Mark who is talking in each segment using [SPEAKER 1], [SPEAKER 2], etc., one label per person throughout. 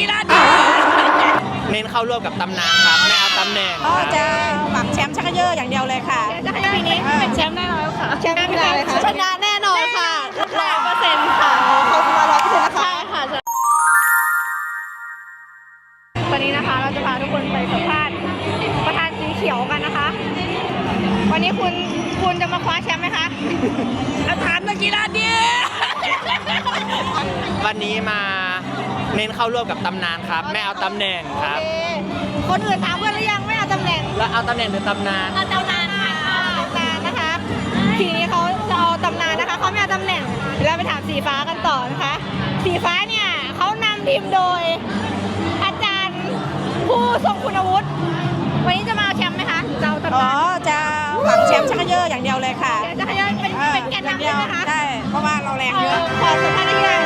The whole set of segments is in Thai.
[SPEAKER 1] กีฬาดีเน้นเข้าร่วมกับตำนานครับไม่เอาตำแหน่ง
[SPEAKER 2] ก็
[SPEAKER 1] รับ
[SPEAKER 2] จะหวังแชมป์ชักเยอะอย่างเดียวเลยค่ะ
[SPEAKER 3] จะให้ปีนี้เป็นแชมป์แน่นอนค่ะ
[SPEAKER 2] แชมป์กีฬาเลยค่ะ
[SPEAKER 3] ชนะแน่นอนค่ะร้อยเปอร์เซ็นต์ค่ะ
[SPEAKER 2] เขาสมาร้อยเปอร์เซ็นต์นะคะ
[SPEAKER 3] ใช่ค่ะวันนี้นะคะเราจะพาทุกคนไปสัมภาษณ์ประธานสีเขียวกันนะคะ วันนี้คุณคุณจะมาคว้าแชมป์ไหมคะ
[SPEAKER 1] ประธานนักกีฬาดีวันนี้มา เน้นเข้าร่วมกับตำนานครับ ไม่เอาตำแหน่งครับ
[SPEAKER 3] โอเคคนอื่นถามเพื่อนหรือยังไม่เอาตำแหน่ง
[SPEAKER 1] แล้วเอาตำแหน่งหรือตำนาน
[SPEAKER 3] เอาตำนานค่ะตำนานนะคะทีนี้เขาจะเอาตำนานนะคะเขาไม่เอาตำแหน่งเดี๋ยวเราไปถามสีฟ้ากันต่อนะคะ สีฟ้าเนี่ยเขานำทีมโดย อาจารย์ผู้ทรงคุณวุฒิวันนี้จะมาเอาแชมป์ไหมคะจะเอาตำ
[SPEAKER 2] อ๋อ
[SPEAKER 3] นาน
[SPEAKER 2] จะหวังแชมป์ชักเยอะอย่างเดียวเลยค่ะ
[SPEAKER 3] เดี๋ยวจะขยันเป็น
[SPEAKER 2] เออ
[SPEAKER 3] เป็นแกนนำใช่ไหมคะ
[SPEAKER 2] ได้ เพราะว่าเราแรง
[SPEAKER 3] เอ
[SPEAKER 2] เย
[SPEAKER 3] อ
[SPEAKER 2] อะ
[SPEAKER 3] ขอสัมภาษณ์นักกีฬา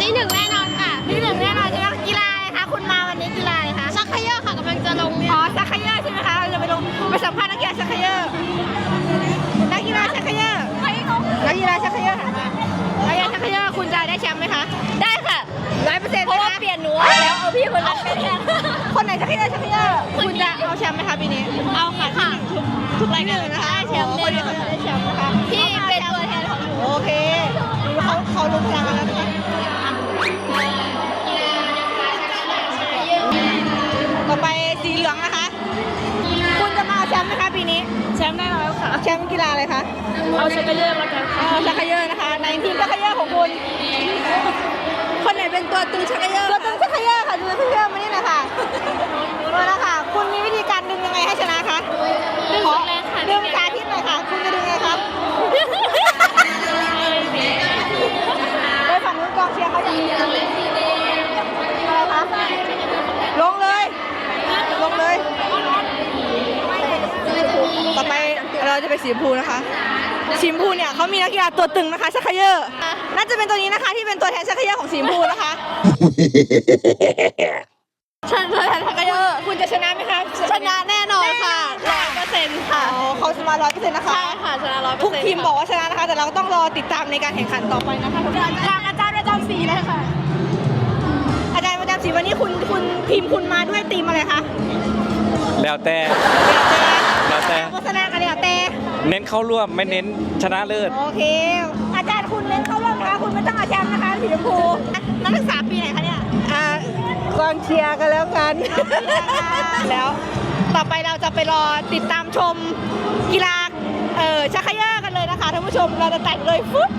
[SPEAKER 3] ที่หนึ่งแน่นอนค่ะที่หนึ่งแน่นอนใช่ไหมกีฬาอะไรคะคุณมาวันนี้กีฬาอะไรคะชักเขยอค่ะกำลังจะลงอ๋อชักเขยอใช่ไหมคะเราจะไปลงไปสัมภาษณ์นักกีฬาชักเขยอนักกีฬาชักเขยอนักกีฬาชักเขยอค่ะนักกีฬาชักเขยอคุณจะได้แชมป์ไหมคะ ได้ค่ะร้อยเปอร์เซ็นต์เพราะว่าเปลี่ยนหนูแล้วเอาพี่คนนั้นเป็นคนไหนชักเขยอชักเขยอคุณจะเอาแชมป์ไหมคะปีนี้ เอาค่ะค่ะทุกรายการนะคะ ป์ไหมคะปีนี้
[SPEAKER 2] แชมป์ได้แล้วค่ะ
[SPEAKER 3] แชมป์กีฬาอะไรคะ
[SPEAKER 2] เอาชักเยอะแล้วกันค่ะ
[SPEAKER 3] เอาชักเขยอนะคะ ในทีมชักเขยอของคุณ
[SPEAKER 2] คนไหนเป็นตัวตึงชักเยอะ
[SPEAKER 3] ตัวตึงชักเขยอค่ะดูชักเขยอมานี่ห เราจะไปสีชมพูนะคะสีชมพูเนี่ยเขามีนักกีฬาตัวตึงนะคะชักเขยอร์น่าจะเป็นตัวนี้นะคะที่เป็นตัวแทนชักเขยอร์ของสีชมพูนะคะชันตัวแทนชักเขยอร์คุณจะชนะไหมคะ
[SPEAKER 2] ชนะแน่นอนค่ะร้อยเปอร์เซ็นต์ค่ะ
[SPEAKER 3] อ๋อเขาจะมาร้อยเปอร์เซ็นต์นะคะ
[SPEAKER 2] ใช่ค่ะชนะร้อยเปอ
[SPEAKER 3] ทุ
[SPEAKER 2] ร์
[SPEAKER 3] ก
[SPEAKER 2] เซ็นต์
[SPEAKER 3] ทีมบอกว่าชนะนะคะ แต่เราต้องรอติดตามในการแข่งขันต่อไปนะคะทางอาจารย์ประจำสีเลยค่ะอาจารย์ประจำสีวันนี้คุณคุณทีมคุณมาด้วยทีมอะไรคะ
[SPEAKER 4] แล้วแต่
[SPEAKER 3] เดี๋ยวเจอ
[SPEAKER 4] แล้วแต่
[SPEAKER 3] โฆษณากัน เดี๋ยวเต
[SPEAKER 4] เน้นเข้าร่วมไม่เน้นชนะเลิศ
[SPEAKER 3] โอเค อาจารย์คุณเน้นเข้ารอบนะคะคุณไม่ต้องเอาแชมป์นะคะสีชมพูนักศึกษาปีไหนคะเนี่ย
[SPEAKER 2] อ่ากองเชียร์กันแล้วกัน
[SPEAKER 3] แล้วต่อไปเราจะไปรอติดตามชมกีฬาเอ่อชักเขย่อกันเลยนะคะท่านผู้ชมเราจะแต่งเลยฟึ๊บ